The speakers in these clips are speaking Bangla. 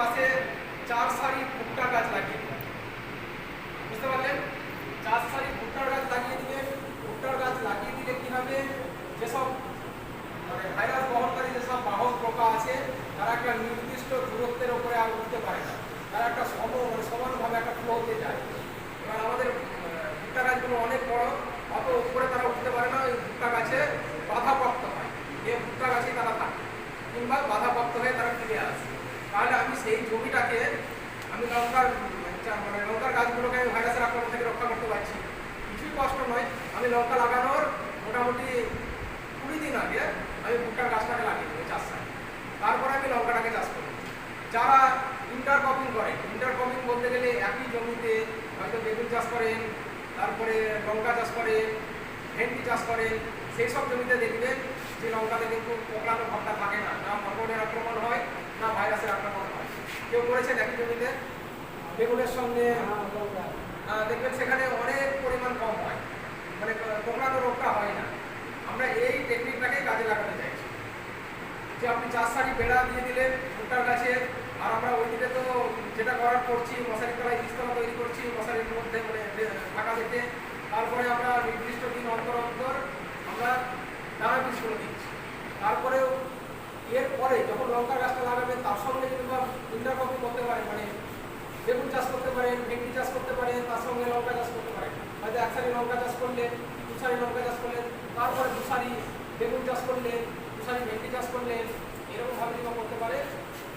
চারিপাশে চার সারি ভুট্টা গাছ লাগিয়ে দিতে বুঝতে পারলেন? চার সারি ভুট্টার গাছ লাগিয়ে দিলে ভুট্টার গাছ লাগিয়ে দিলে কি হবে? যেসব মানে ভাইরাস বহনকারী যেসব বাহক পোকা আছে, তারা একটা নির্দিষ্ট দূরত্বের উপরে আর উঠতে পারে না। তারা একটা সম মানে সমানভাবে একটা ফ্লো হতে যায়। এবার আমাদের ভুট্টা গাছগুলো অনেক বড়, অত উপরে তারা উঠতে পারে না, ওই ভুট্টা গাছে বাধাপ্রাপ্ত হয়। এই ভুট্টা গাছেই তারা থাকে, কিংবা বাধাপ্রাপ্ত হয়ে তারা ফিরে আসে। সেই জমিটাকে আমি লঙ্কার মানে লঙ্কার গাছগুলোকে আমি ভাইরাসের আক্রমণ থেকে রক্ষা করতে পারছি। কিছুই কষ্ট নয়। আমি লঙ্কা লাগানোর মোটামুটি কুড়ি দিন আগে আমি ভুট্টার গাছটাকে লাগিয়ে দেবো চাষ তারপরে আমি লঙ্কাটাকে চাষ করব। যারা ইন্টার ক্রপিং করেন ইন্টার ক্রপিং বলতে গেলে একই জমিতে হয়তো বেগুন চাষ করেন, তারপরে লঙ্কা চাষ করেন, ভেন্ডি চাষ করেন সেই সব জমিতে দেখবেন যে লঙ্কাতে কিন্তু পোকানো ভাবটা থাকে না না মকরের আক্রমণ হয় না ভাইরাসের আক্রমণ হয়। কেউ করেছেন একই জমিতে? বেগুনের সঙ্গে দেখবেন সেখানে অনেক পরিমাণ কম হয়। মানে পোকানো রোগটা হয় না। আমরা এই টেকনিকটাকে কাজে লাগাতে চাইছি। যে আপনি চার সারি বেড়া দিয়ে দিলেন ভুট্টার গাছে আর আমরা ওই দিকে তো যেটা করার করছি মশারির তলায় বীজতলা তৈরি করছি মশারির মধ্যে মানে ফাঁকা দেখে তারপরে আমরা নির্দিষ্ট দিন অন্তর অন্তর আমরা দানা বীজগুলো দিচ্ছি তারপরেও এরপরে যখন লঙ্কা গাছটা লাগাবেন, তার সঙ্গে যদি বা ইন্টারকপি করতে পারেন মানে বেগুন চাষ করতে পারেন, ভেন্ডি চাষ করতে পারেন, তার সঙ্গে লঙ্কা চাষ করতে পারেন। হয়তো এক সারি লঙ্কা চাষ করলেন দু সারি লঙ্কা চাষ করলেন, তারপরে দু সারি বেগুন চাষ করলেন দু সারি ভেন্ডি চাষ করলেন, এরকমভাবে যদি করতে পারে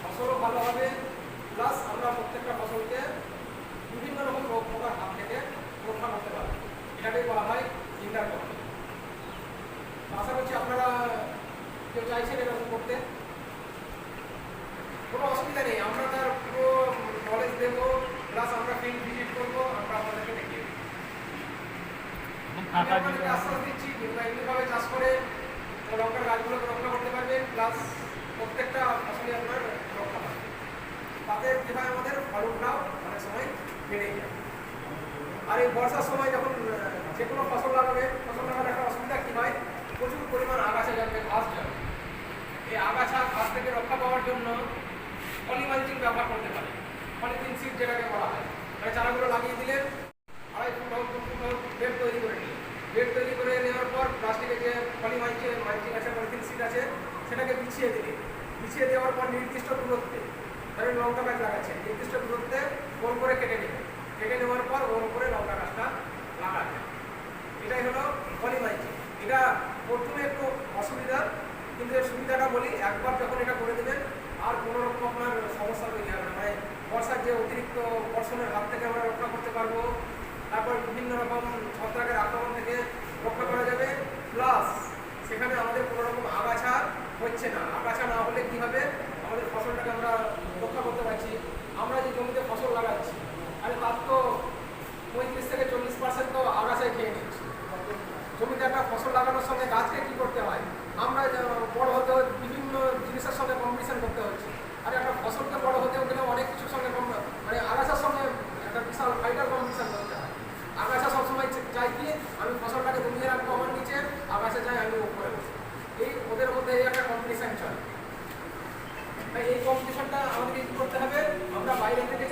ফসলও ভালো হবে প্লাস আমরা প্রত্যেকটা ফসলকে বিভিন্ন রকম রোগ পোকার হাত থেকে রক্ষা করতে পারব এটাকেই বলা হয় ইন্টার আশা করছি আপনারা কেউ চাইছেন এরকম করতে? কোনো অসুবিধা নেই আমরা তার পুরো নলেজ দেবো প্লাস আমরা ফিল্ড ভিজিট করব আমরা আপনাদেরকে দেখিয়ে আমি আপনাদেরকে আশ্বাস দিচ্ছি এমনিভাবে চাষ করে লঙ্কার গাছগুলোকে রক্ষা করতে পারবেন প্লাস প্রত্যেকটা ফসলই আপনার রক্ষা পাবে। তাতে হয় আমাদের ফলনটাও অনেক সময় বেড়ে যায়। আর এই বর্ষার সময় যখন যে কোনো ফসল লাগাবে ফসল লাগানোর একটা অসুবিধা কি হয় প্রচুর পরিমাণ আগাছা যাবে ঘাস যাবে এই আগাছা ঘাস থেকে রক্ষা পাওয়ার জন্য পলিমালচিং ব্যবহার করতে পারে। পলিথিন সিট যেটাকে বলা হয়। মানে চারাগুলো লাগিয়ে দিলে আড়াই ফুট হোক, দু ফুট হোক, বেড তৈরি করে নিলেন। বেড তৈরি করে নেওয়ার পর প্লাস্টিকের যে পলিমালচিং মালচিং আছে পলিথিন সিট আছে, সেটাকে বিছিয়ে দিলেন। বিছিয়ে দেওয়ার পর নির্দিষ্ট দূরত্বে, ধরেন লঙ্কা গাছ লাগাচ্ছে, নির্দিষ্ট দূরত্বে গোল করে কেটে নেবে কেটে নেওয়ার পর ওর উপরে লঙ্কা গাছটা লাগাবেন। এটাই হলো পলিমাইজিং এটা প্রথমে একটু অসুবিধা কিন্তু এর সুবিধাটা বলি, একবার যখন এটা করে দেবেন, আর কোনো রকম আপনার সমস্যা তৈরি হবে না। মানে বর্ষার যে অতিরিক্ত বর্ষণের হাত থেকে আমরা রক্ষা করতে পারব। তারপর বিভিন্ন রকম ছত্রাকের আক্রমণ থেকে রক্ষা করা যাবে প্লাস সেখানে আমাদের কোনো রকম আগাছা হচ্ছে না আগাছা না হলে কি হবে আমাদের ফসলটাকে আমরা রক্ষা করতে পারছি আমরা যে জমিতে ফসল লাগাচ্ছি আরে তার তো পঁয়ত্রিশ থেকে চল্লিশ পার্সেন্ট তো আগাছায় খেয়ে নিচ্ছি জমিতে একটা ফসল লাগানোর সঙ্গে গাছকে কি করতে হয় আমরা যে বড় হতে হতে বিভিন্ন জিনিসের সঙ্গে কম্পিটিশন করতে হচ্ছে আর একটা ফসলকে বড় হতেও গেলে অনেক কিছুর সঙ্গে কম- মানে আগাছার সঙ্গে একটা বিশাল ফাইটার কম্পিটিশন করতে হয় আগাছা সবসময় চা- চাই কি আমি ফসলটাকে দমিয়ে রাখব আমার নিচে আগাছা চাই আমি উপরে এই ওদের মধ্যে এই একটা কম্পিটিশন চলে। এই কম্পিটিশনটা আমাদেরকে কি করতে হবে? আমরা বাইরে থেকে